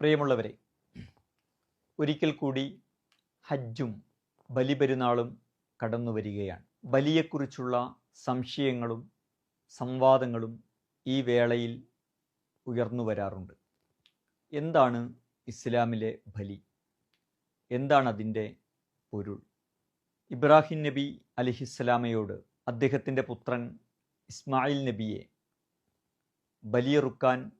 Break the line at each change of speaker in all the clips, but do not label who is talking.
പ്രിയമുള്ളവരെ ഒരിക്കൽ കൂടി ഹജ്ജും ബലിപെരുന്നാളും കടന്നു വരികയാണ്. ബലിയെക്കുറിച്ചുള്ള സംശയങ്ങളും സംവാദങ്ങളും ഈ വേളയിൽ ഉയർന്നു വരാറുണ്ട്. എന്താണ് ഇസ്ലാമിലെ ബലി? എന്താണ് അതിന്റെ പൊരുൾ? ഇബ്രാഹിം നബി അലിഹിസ്സലാമയോട് അദ്ദേഹത്തിന്റെ പുത്രൻ ഇസ്മായിൽ നബിയെ ബലിയെറുക്കാൻ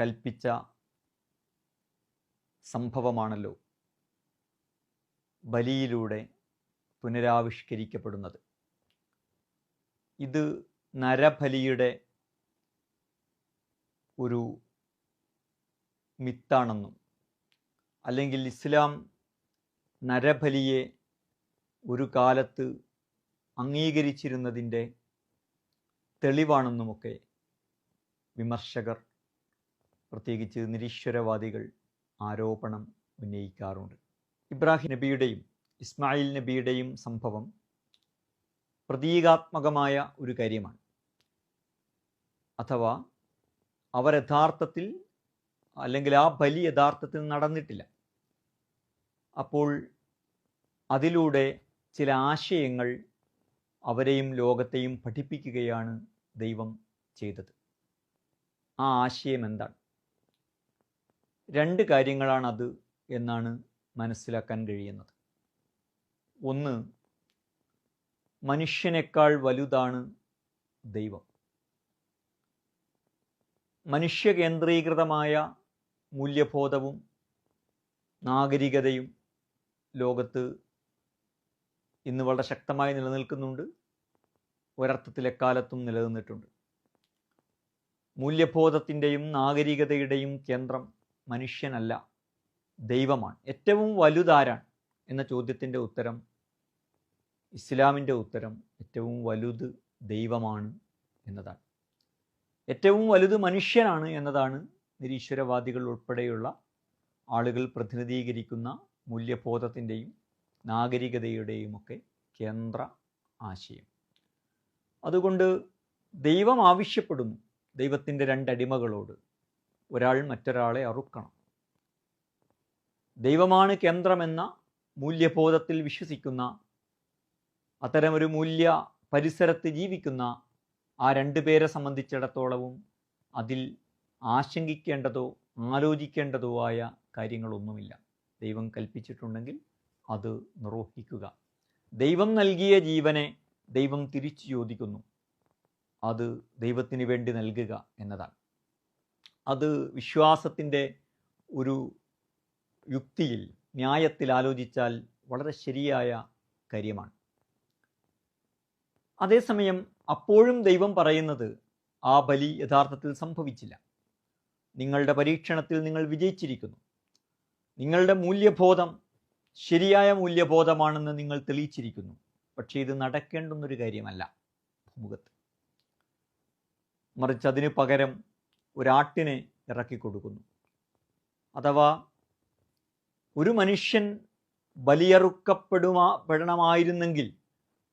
കൽപ്പിച്ച സംഭവമാണല്ലോ ബലിയിലൂടെ പുനരാവിഷ്കരിക്കപ്പെടുന്നത്. ഇത് നരബലിയുടെ ഒരു മിത്താണെന്നും അല്ലെങ്കിൽ ഇസ്ലാം നരബലിയെ ഒരു കാലത്ത് അംഗീകരിച്ചിരുന്നതിന്റെ തെളിവാണെന്നുമൊക്കെ വിമർശകർ പ്രത്യേകിച്ച് നിരീശ്വരവാദികൾ ആരോപണം ഉന്നയിക്കാറുണ്ട്. ഇബ്രാഹിം നബിയുടെയും ഇസ്മായിൽ നബിയുടെയും സംഭവം പ്രതീകാത്മകമായ ഒരു കാര്യമാണ്. അഥവാ അവർ യഥാർത്ഥത്തിൽ അല്ലെങ്കിൽ ആ ബലി യഥാർത്ഥത്തിൽ നടന്നിട്ടില്ല. അപ്പോൾ അതിലൂടെ ചില ആശയങ്ങൾ അവരെയും ലോകത്തെയും പഠിപ്പിക്കുകയാണ് ദൈവം ചെയ്തത്. ആ ആശയം എന്താണ്? രണ്ട് കാര്യങ്ങളാണത് എന്നാണ് മനസ്സിലാക്കാൻ കഴിയുന്നത്. ഒന്ന് മനുഷ്യനേക്കാൾ വലുതാണ് ദൈവം. മനുഷ്യകേന്ദ്രീകൃതമായ മൂല്യബോധവും നാഗരികതയും ലോകത്ത് ഇന്ന് വളരെ ശക്തമായി നിലനിൽക്കുന്നുണ്ട്. ഒരർത്ഥത്തിൽ എക്കാലത്തും നിലനിന്നിട്ടുണ്ട്. മൂല്യബോധത്തിന്റെയും നാഗരികതയുടെയും കേന്ദ്രം മനുഷ്യനല്ല ദൈവമാണ് ഏറ്റവും വലുതാരാണ് എന്ന ചോദ്യത്തിന്റെ ഉത്തരം ഇസ്ലാമിന്റെ ഉത്തരം ഏറ്റവും വലുത് ദൈവമാണ് എന്നതാണ്. ഏറ്റവും വലുത് മനുഷ്യനാണ് എന്നതാണ് നിരീശ്വരവാദികൾ ഉൾപ്പെടെയുള്ള ആളുകൾ പ്രതിനിധീകരിക്കുന്ന മൂല്യബോധത്തിന്റെയും നാഗരികതയുടെയും ഒക്കെ കേന്ദ്ര ആശയം. അതുകൊണ്ട് ദൈവം ആവശ്യപ്പെടുന്നു ദൈവത്തിന്റെ രണ്ടടിമകളോട്. ഒരാൾ മറ്റൊരാളെ അറുക്കണം. ദൈവമാണ് കേന്ദ്രമെന്ന മൂല്യബോധത്തിൽ വിശ്വസിക്കുന്ന അത്തരമൊരു മൂല്യ പരിസരത്ത് ജീവിക്കുന്ന ആ രണ്ടു പേരെ സംബന്ധിച്ചിടത്തോളവും അതിൽ ആശങ്കിക്കേണ്ടതോ ആലോചിക്കേണ്ടതോ ആയ കാര്യങ്ങളൊന്നുമില്ല. ദൈവം കൽപ്പിച്ചിട്ടുണ്ടെങ്കിൽ അത് നിർവഹിക്കുക. ദൈവം നൽകിയ ജീവനെ ദൈവം തിരിച്ചു ചോദിക്കുന്നു. അത് ദൈവത്തിന് വേണ്ടി നൽകുക എന്നതാണ്. അത് വിശ്വാസത്തിന്റെ ഒരു യുക്തിയിൽ ന്യായത്തിൽ ആലോചിച്ചാൽ വളരെ ശരിയായ കാര്യമാണ്. അതേസമയം അപ്പോഴും ദൈവം പറയുന്നത് ആ ബലി യഥാർത്ഥത്തിൽ സംഭവിച്ചില്ല. നിങ്ങളുടെ പരീക്ഷണത്തിൽ നിങ്ങൾ വിജയിച്ചിരിക്കുന്നു. നിങ്ങളുടെ മൂല്യബോധം ശരിയായ മൂല്യബോധമാണെന്ന് നിങ്ങൾ തെളിയിച്ചിരിക്കുന്നു. പക്ഷേ ഇത് നടക്കേണ്ടുന്നൊരു കാര്യമല്ല. ഭൂമുഖത്ത്. മറിച്ച് അതിന് പകരം ഒരാട്ടിനെ ഇറക്കി കൊടുക്കുന്നു അഥവാ ഒരു മനുഷ്യൻ ബലിയറുക്കപ്പെടുമാ പെടണമായിരുന്നെങ്കിൽ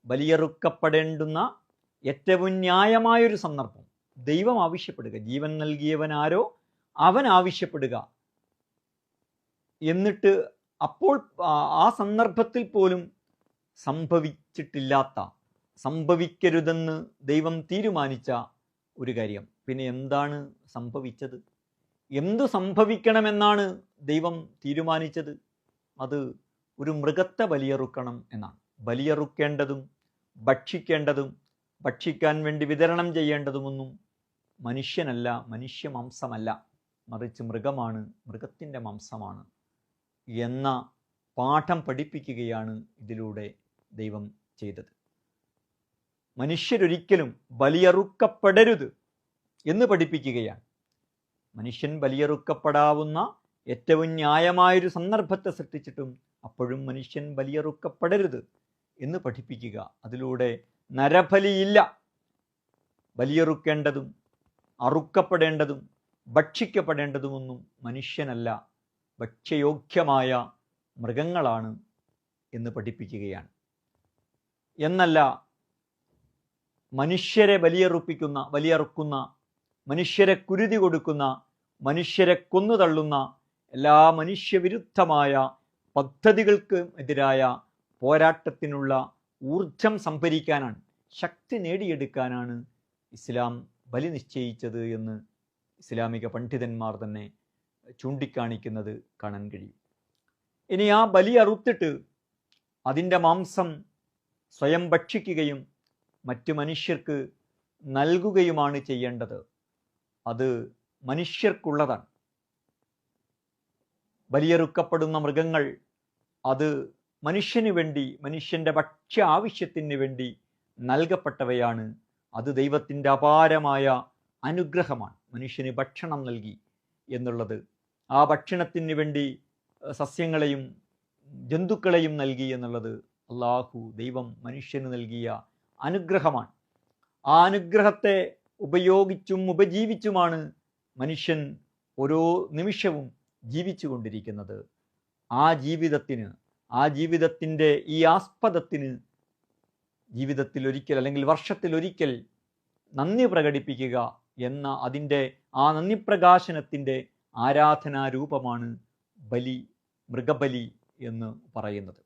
ബലിയറുക്കപ്പെടേണ്ടുന്ന ഏറ്റവും ന്യായമായൊരു സന്ദർഭം. ദൈവം ആവശ്യപ്പെടുക. ജീവൻ നൽകിയവനാരോ അവൻ ആവശ്യപ്പെടുക. എന്നിട്ട് അപ്പോൾ ആ സന്ദർഭത്തിൽ പോലും സംഭവിച്ചിട്ടില്ലാത്ത സംഭവിക്കരുതെന്ന് ദൈവം തീരുമാനിച്ച ഒരു കാര്യം. പിന്നെ എന്താണ് സംഭവിച്ചത്? എന്തു സംഭവിക്കണമെന്നാണ് ദൈവം തീരുമാനിച്ചത്? അത് ഒരു മൃഗത്തെ ബലിയറുക്കണം എന്നാണ്. ബലിയറുക്കേണ്ടതും ഭക്ഷിക്കേണ്ടതും ഭക്ഷിക്കാൻ വേണ്ടി വിതരണം ചെയ്യേണ്ടതുമൊന്നും മനുഷ്യനല്ല മനുഷ്യ മാംസമല്ല. മറിച്ച് മൃഗമാണ് മൃഗത്തിന്റെ മാംസമാണ് എന്ന പാഠം പഠിപ്പിക്കുകയാണ് ഇതിലൂടെ ദൈവം ചെയ്തത്. മനുഷ്യരൊരിക്കലും ബലിയറുക്കപ്പെടരുത്. എന്ന് പഠിപ്പിക്കുകയാണ്. മനുഷ്യൻ ബലിയറുക്കപ്പെടാവുന്ന ഏറ്റവും ന്യായമായൊരു സന്ദർഭത്തെ സൃഷ്ടിച്ചിട്ടും അപ്പോഴും മനുഷ്യൻ ബലിയറുക്കപ്പെടരുത് എന്ന് പഠിപ്പിക്കുക. അതിലൂടെ നരബലിയില്ല. ബലിയറുക്കേണ്ടതും അറുക്കപ്പെടേണ്ടതും ഭക്ഷിക്കപ്പെടേണ്ടതുമൊന്നും മനുഷ്യനല്ല ഭക്ഷ്യയോഗ്യമായ മൃഗങ്ങളാണ് എന്ന് പഠിപ്പിക്കുകയാണ്. എന്നല്ല മനുഷ്യരെ ബലിയറുപ്പിക്കുന്ന ബലിയറുക്കുന്ന മനുഷ്യരെ കുരുതി കൊടുക്കുന്ന മനുഷ്യരെ കൊന്നു തള്ളുന്ന എല്ലാ മനുഷ്യവിരുദ്ധമായ പദ്ധതികൾക്ക് എതിരായ പോരാട്ടത്തിനുള്ള ഊർജം സംഭരിക്കാനാണ് ശക്തി നേടിയെടുക്കാനാണ് ഇസ്ലാം ബലി നിശ്ചയിച്ചത് എന്ന് ഇസ്ലാമിക പണ്ഡിതന്മാർ തന്നെ ചൂണ്ടിക്കാണിക്കുന്നത് കാണാൻ കഴിയും. ഇനി ആ ബലി അറുത്തിട്ട് അതിന്റെ മാംസം സ്വയം ഭക്ഷിക്കുകയും മറ്റു മനുഷ്യർക്ക് നൽകുകയുമാണ് ചെയ്യേണ്ടത്. അത് മനുഷ്യർക്കുള്ളതാണ്. ബലിയെറുക്കപ്പെടുന്ന മൃഗങ്ങൾ അത് മനുഷ്യന് വേണ്ടി മനുഷ്യന്റെ ഭക്ഷ്യ ആവശ്യത്തിന് വേണ്ടി നൽകപ്പെട്ടവയാണ്. അത് ദൈവത്തിന്റെ അപാരമായ അനുഗ്രഹമാണ്. മനുഷ്യന് ഭക്ഷണം നൽകി എന്നുള്ളത്. ആ ഭക്ഷണത്തിന് വേണ്ടി സസ്യങ്ങളെയും ജന്തുക്കളെയും നൽകി എന്നുള്ളത് അള്ളാഹു ദൈവം മനുഷ്യന് നൽകിയ അനുഗ്രഹമാണ്. ആ അനുഗ്രഹത്തെ ഉപയോഗിച്ചും ഉപജീവിച്ചുമാണ് മനുഷ്യൻ ഓരോ നിമിഷവും ജീവിച്ചു കൊണ്ടിരിക്കുന്നത് ആ ജീവിതത്തിന് ആ ജീവിതത്തിന്റെ ഈ ആസ്പദത്തിന് ജീവിതത്തിൽ ഒരിക്കൽ അല്ലെങ്കിൽ വർഷത്തിൽ ഒരിക്കൽ നന്ദി പ്രകടിപ്പിക്കുക എന്ന അതിന്റെ ആ നന്ദി പ്രകാശനത്തിന്റെ ആരാധനാരൂപമാണ് ബലി മൃഗബലി എന്ന് പറയുന്നത്.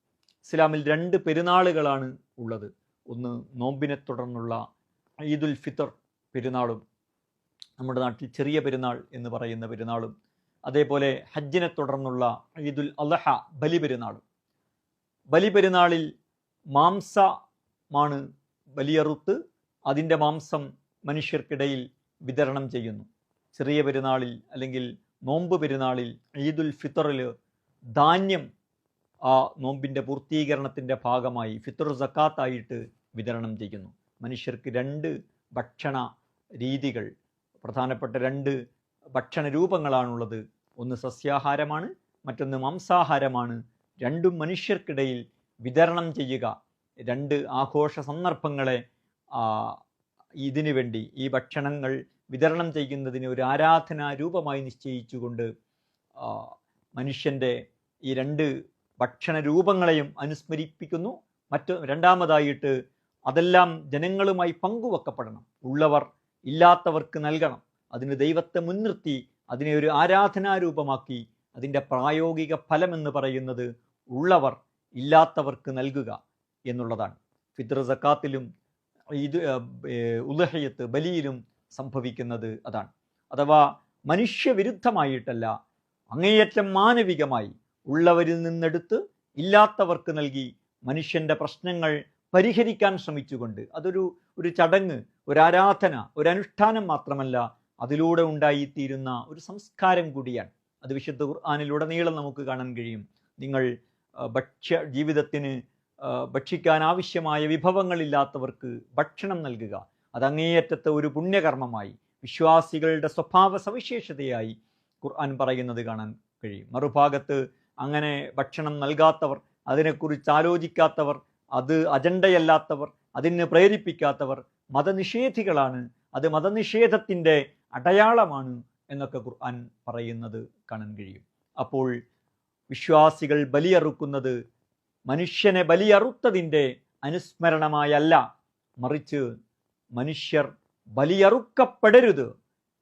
ഇസ്ലാമിൽ രണ്ട് പെരുന്നാളുകളാണ് ഉള്ളത്. ഒന്ന് നോമ്പിനെ തുടർന്നുള്ള ഈദുൽ ഫിത്തർ പെരുന്നാളും നമ്മുടെ നാട്ടിൽ ചെറിയ പെരുന്നാൾ എന്ന് പറയുന്ന പെരുന്നാളും അതേപോലെ ഹജ്ജിനെ തുടർന്നുള്ള ഈദുൽ അലഹ ബലി പെരുന്നാളും. ബലി പെരുന്നാളിൽ മാംസമാണ് ബലിയറുത്ത് അതിന്റെ മാംസം മനുഷ്യർക്കിടയിൽ വിതരണം ചെയ്യുന്നു. ചെറിയ പെരുന്നാളിൽ അല്ലെങ്കിൽ നോമ്പ് പെരുന്നാളിൽ ഈദുൽ ഫിത്തറിൽ ധാന്യം ആ നോമ്പിന്റെ പൂർത്തീകരണത്തിന്റെ ഭാഗമായി ഫിത്തർ സക്കാത്തായിട്ട് വിതരണം ചെയ്യുന്നു. മനുഷ്യർക്ക് രണ്ട് ഭക്ഷണ രീതികൾ പ്രധാനപ്പെട്ട രണ്ട് ഭക്ഷണ രൂപങ്ങളാണുള്ളത് ഒന്ന് സസ്യാഹാരമാണ് മറ്റൊന്ന് മാംസാഹാരമാണ്. രണ്ടും മനുഷ്യർക്കിടയിൽ വിതരണം ചെയ്യുക. രണ്ട് ആഘോഷ സന്ദർഭങ്ങളെ ഇതിനു വേണ്ടി ഈ ഭക്ഷണങ്ങൾ വിതരണം ചെയ്യുന്നതിന് ഒരു ആരാധനാ രൂപമായി നിശ്ചയിച്ചുകൊണ്ട് മനുഷ്യന്റെ ഈ രണ്ട് ഭക്ഷണ രൂപങ്ങളെയും അനുസ്മരിപ്പിക്കുന്നു. മറ്റു രണ്ടാമതായിട്ട് അതെല്ലാം ജനങ്ങളുമായി പങ്കുവെക്കപ്പെടണം. ഉള്ളവർ ഇല്ലാത്തവർക്ക് നൽകണം. അതിന് ദൈവത്തെ മുൻനിർത്തി അതിനെ ഒരു ആരാധനാരൂപമാക്കി അതിന്റെ പ്രായോഗിക ഫലമെന്ന് പറയുന്നത് ഉള്ളവർ ഇല്ലാത്തവർക്ക് നൽകുക എന്നുള്ളതാണ്. ഫിത്ര സക്കാത്തിലും ഇത് ഉലഹയത്ത് ബലിയിലും സംഭവിക്കുന്നത് അതാണ്. അഥവാ മനുഷ്യവിരുദ്ധമായിട്ടല്ല അങ്ങേയറ്റം മാനവികമായി ഉള്ളവരിൽ നിന്നെടുത്ത് ഇല്ലാത്തവർക്ക് നൽകി മനുഷ്യന്റെ പ്രശ്നങ്ങൾ പരിഹരിക്കാൻ ശ്രമിച്ചുകൊണ്ട് അതൊരു ഒരു ചടങ്ങ് ഒരു ആരാധന ഒരു അനുഷ്ഠാനം മാത്രമല്ല അതിലൂടെ ഉണ്ടായിത്തീരുന്ന ഒരു സംസ്കാരം കൂടിയാണ്. അത് വിശുദ്ധ ഖുർആാനിലുടനീളം നമുക്ക് കാണാൻ കഴിയും. നിങ്ങൾ ഭക്ഷ്യ ജീവിതത്തിന് ഭക്ഷിക്കാൻ ആവശ്യമായ വിഭവങ്ങളില്ലാത്തവർക്ക് ഭക്ഷണം നൽകുക. അത് അങ്ങേയറ്റത്തെ ഒരു പുണ്യകർമ്മമായി വിശ്വാസികളുടെ സ്വഭാവ സവിശേഷതയായി ഖുർആൻ പറയുന്നത് കാണാൻ കഴിയും. മറുഭാഗത്ത് അങ്ങനെ ഭക്ഷണം നൽകാത്തവർ അതിനെക്കുറിച്ച് ആലോചിക്കാത്തവർ അത് അജണ്ടയല്ലാത്തവർ അതിന് പ്രേരിപ്പിക്കാത്തവർ മതനിഷേധികളാണ്. അത് മതനിഷേധത്തിന്റെ അടയാളമാണ് എന്നൊക്കെ ഖുർആൻ പറയുന്നത് കാണാൻ കഴിയും. അപ്പോൾ വിശ്വാസികൾ ബലിയറുക്കുന്നത് മനുഷ്യനെ ബലിയറുത്തതിന്റെ അനുസ്മരണമായല്ല. മറിച്ച് മനുഷ്യർ ബലിയറുക്കപ്പെടരുത്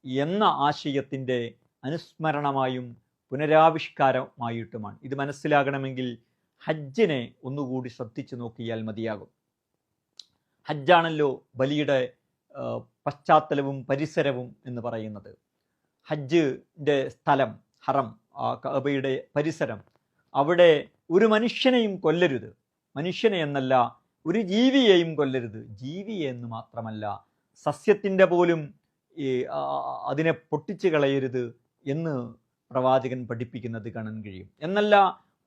എന്ന ആശയത്തിന്റെ അനുസ്മരണമായും പുനരാവിഷ്കാരമായിട്ടുമാണ്. ഇത് മനസ്സിലാകണമെങ്കിൽ ഹജ്ജിനെ ഒന്നുകൂടി ശ്രദ്ധിച്ചു നോക്കിയാൽ മതിയാകും. ഹജ്ജാണല്ലോ ബലിയുടെ പശ്ചാത്തലവും പരിസരവും എന്ന് പറയുന്നത്. ഹജ്ജിന്റെ സ്ഥലം ഹറം ആ കഅബയുടെ പരിസരം അവിടെ ഒരു മനുഷ്യനെയും കൊല്ലരുത്. മനുഷ്യനെ എന്നല്ല ഒരു ജീവിയെയും കൊല്ലരുത്. ജീവിയെ എന്ന് മാത്രമല്ല സസ്യത്തിന്റെ പോലും ഈ അതിനെ പൊട്ടിച്ചു കളയരുത് എന്ന് പ്രവാചകൻ പഠിപ്പിക്കുന്നത് കാണാൻ കഴിയും. എന്നല്ല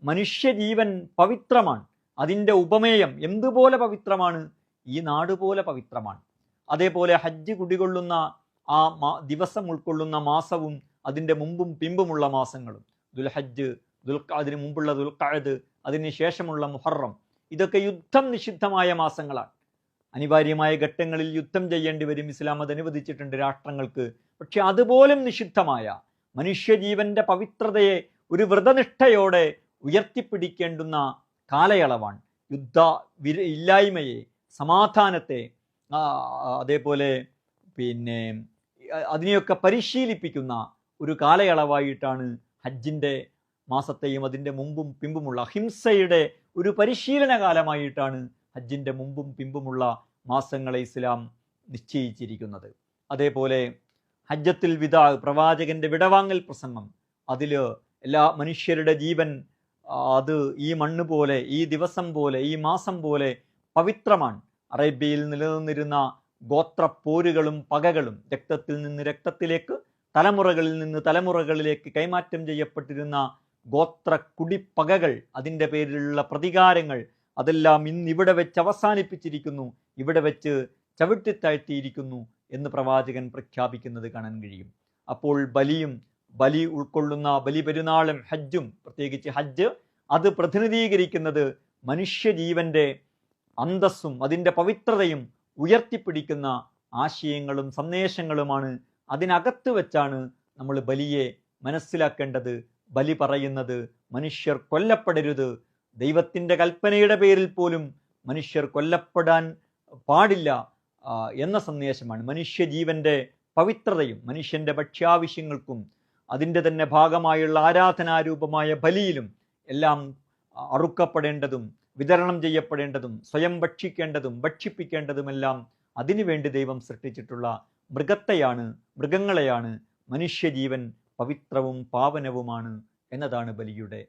മനുഷ്യജീവൻ പവിത്രമാണ്. അതിന്റെ ഉപമേയം എന്തുപോലെ പവിത്രമാണ്? ഈ നാട് പോലെ പവിത്രമാണ്. അതേപോലെ ഹജ്ജ് കുടികൊള്ളുന്ന ആ ദിവസം ഉൾക്കൊള്ളുന്ന മാസവും അതിന്റെ മുമ്പും പിമ്പുമുള്ള മാസങ്ങളും. ദുൽഹജ്ജ് ദുൽ അതിന് മുമ്പുള്ള ദുൽഖഅദ് അതിന് ശേഷമുള്ള മുഹറം. ഇതൊക്കെ യുദ്ധം നിഷിദ്ധമായ മാസങ്ങളാണ്. അനിവാര്യമായ ഘട്ടങ്ങളിൽ യുദ്ധം ചെയ്യേണ്ടി വരും. ഇസ്ലാം അത് അനുവദിച്ചിട്ടുണ്ട് രാഷ്ട്രങ്ങൾക്ക്. പക്ഷെ അതുപോലും നിഷിദ്ധമായ മനുഷ്യജീവന്റെ പവിത്രതയെ ഒരു വ്രതനിഷ്ഠയോടെ ഉയർത്തിപ്പിടിക്കേണ്ടുന്ന കാലയളവാണ്. യുദ്ധ ഇല്ലായ്മയെ സമാധാനത്തെ അതേപോലെ പിന്നെ അതിനെയൊക്കെ പരിശീലിപ്പിക്കുന്ന ഒരു കാലയളവായിട്ടാണ് ഹജ്ജിന്റെ മാസത്തെയും അതിന്റെ മുമ്പും പിമ്പുമുള്ള അഹിംസയുടെ ഒരു പരിശീലന കാലമായിട്ടാണ് ഹജ്ജിന്റെ മുമ്പും പിമ്പുമുള്ള മാസങ്ങളെ ഇസ്ലാം നിശ്ചയിച്ചിരിക്കുന്നത്. അതേപോലെ ഹജ്ജത്തിൽ വിദാ പ്രവാചകന്റെ വിടവാങ്ങൽ പ്രസംഗം അതിൽ എല്ലാ മനുഷ്യരുടെ ജീവൻ അത് ഈ മണ്ണ് പോലെ ഈ ദിവസം പോലെ ഈ മാസം പോലെ പവിത്രമാണ്. അറേബ്യയിൽ നിലനിന്നിരുന്ന ഗോത്ര പോരുകളും പകകളും രക്തത്തിൽ നിന്ന് രക്തത്തിലേക്ക് തലമുറകളിൽ നിന്ന് തലമുറകളിലേക്ക് കൈമാറ്റം ചെയ്യപ്പെട്ടിരുന്ന ഗോത്ര കുടിപ്പകകൾ അതിന്റെ പേരിലുള്ള പ്രതികാരങ്ങൾ അതെല്ലാം ഇന്ന് ഇവിടെ വെച്ച് അവസാനിപ്പിച്ചിരിക്കുന്നു. ഇവിടെ വെച്ച് ചവിട്ടിത്താഴ്ത്തിയിരിക്കുന്നു എന്ന് പ്രവാചകൻ പ്രഖ്യാപിക്കുന്നത് കാണാൻ കഴിയും. അപ്പോൾ ബലിയും ബലി ഉൾക്കൊള്ളുന്ന ബലി പെരുന്നാളും ഹജ്ജും പ്രത്യേകിച്ച് ഹജ്ജ് അത് പ്രതിനിധീകരിക്കുന്നത് മനുഷ്യജീവന്റെ അന്തസ്സും അതിന്റെ പവിത്രതയും ഉയർത്തിപ്പിടിക്കുന്ന ആശയങ്ങളും സന്ദേശങ്ങളുമാണ്. അതിനകത്ത് വെച്ചാണ് നമ്മൾ ബലിയെ മനസ്സിലാക്കേണ്ടത് ബലി പറയുന്നത്. മനുഷ്യർ കൊല്ലപ്പെടരുത്. ദൈവത്തിന്റെ കൽപ്പനയുടെ പേരിൽ പോലും മനുഷ്യർ കൊല്ലപ്പെടാൻ പാടില്ല എന്ന സന്ദേശമാണ്. മനുഷ്യജീവന്റെ പവിത്രതയും മനുഷ്യന്റെ ഭക്ഷ്യാവശ്യങ്ങൾക്കും അതിന്റെ തന്നെ ഭാഗമായുള്ള ആരാധനാരൂപമായ ബലിയിലും എല്ലാം അറുക്കപ്പെടേണ്ടതും വിതരണം ചെയ്യപ്പെടേണ്ടതും സ്വയം ഭക്ഷിക്കേണ്ടതും ഭക്ഷിപ്പിക്കേണ്ടതുമെല്ലാം അതിനുവേണ്ടി ദൈവം സൃഷ്ടിച്ചിട്ടുള്ള മൃഗത്തെയാണ് മൃഗങ്ങളെയാണ് മനുഷ്യജീവൻ പവിത്രവും പാവനവുമാണ് എന്നതാണ് ബലിയുടെ